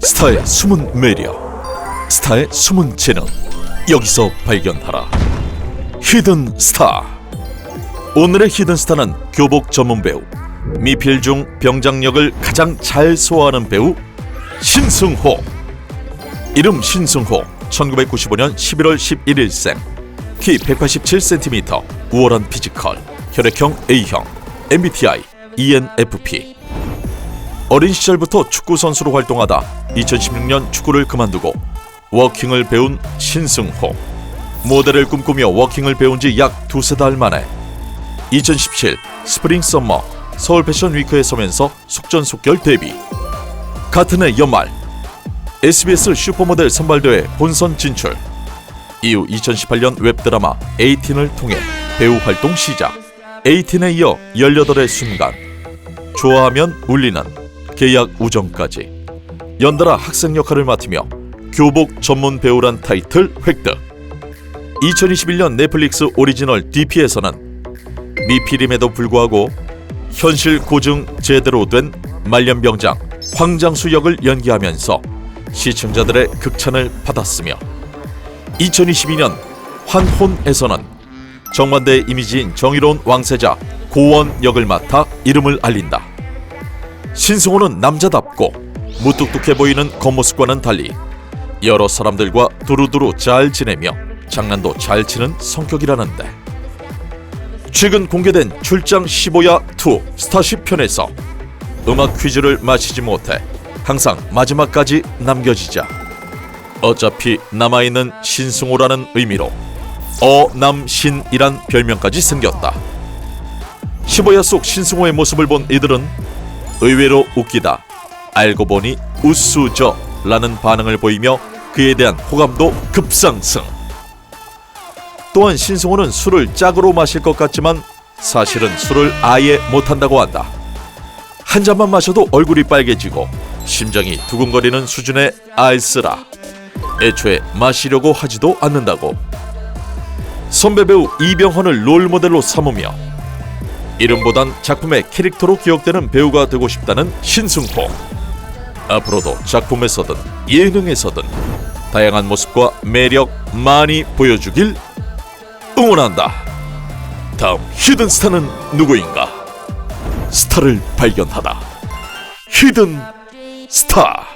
스타의 숨은 매력, 스타의 숨은 재능 여기서 발견하라. 히든 스타. 오늘의 히든 스타는 교복 전문 배우, 미필 중 병장력을 가장 잘 소화하는 배우 신승호. 이름 신승호, 1995년 11월 11일생, 키 187cm, 우월한 피지컬, 혈액형 A형, MBTI ENFP. 어린 시절부터 축구 선수로 활동하다 2016년 축구를 그만두고 워킹을 배운 신승호. 모델을 꿈꾸며 워킹을 배운 지 약 두세 달 만에 2017 스프링 썸머 서울 패션 위크에 서면서 속전속결 데뷔. 같은 해 연말 SBS 슈퍼모델 선발대회 본선 진출. 이후 2018년 웹드라마 에이틴을 통해 배우 활동 시작. 에이틴에 이어 18의 순간. 좋아하면 울리는 계약 우정까지. 연달아 학생 역할을 맡으며 교복 전문 배우란 타이틀 획득. 2021년 넷플릭스 오리지널 DP에서는 미필임에도 불구하고 현실 고증 제대로 된 말년병장 황장수 역을 연기하면서 시청자들의 극찬을 받았으며 2022년 환혼에서는 정반대의 이미지인 정의로운 왕세자 고원 역을 맡아 이름을 알린다. 신승호는 남자답고 무뚝뚝해 보이는 겉모습과는 달리 여러 사람들과 두루두루 잘 지내며 장난도 잘 치는 성격이라는데 최근 공개된 출장 15야 2 스타쉽 편에서 음악 퀴즈를 마치지 못해 항상 마지막까지 남겨지자 어차피 남아있는 신승호라는 의미로 어남신이란 별명까지 생겼다. 15야 속 신승호의 모습을 본 이들은 의외로 웃기다 알고 보니 우수저 라는 반응을 보이며 그에 대한 호감도 급상승 또한 신승호는 술을 짝으로 마실 것 같지만 사실은 술을 아예 못한다고 한다. 한 잔만 마셔도 얼굴이 빨개지고 심장이 두근거리는 수준의 알쓰라. 애초에 마시려고 하지도 않는다고. 선배 배우 이병헌을 롤모델로 삼으며 이름보단 작품의 캐릭터로 기억되는 배우가 되고 싶다는 신승호. 앞으로도 작품에서든 예능에서든 다양한 모습과 매력 많이 보여주길 응원한다. 다음 히든 스타는 누구인가? 스타를 발견하다. 히든 스타.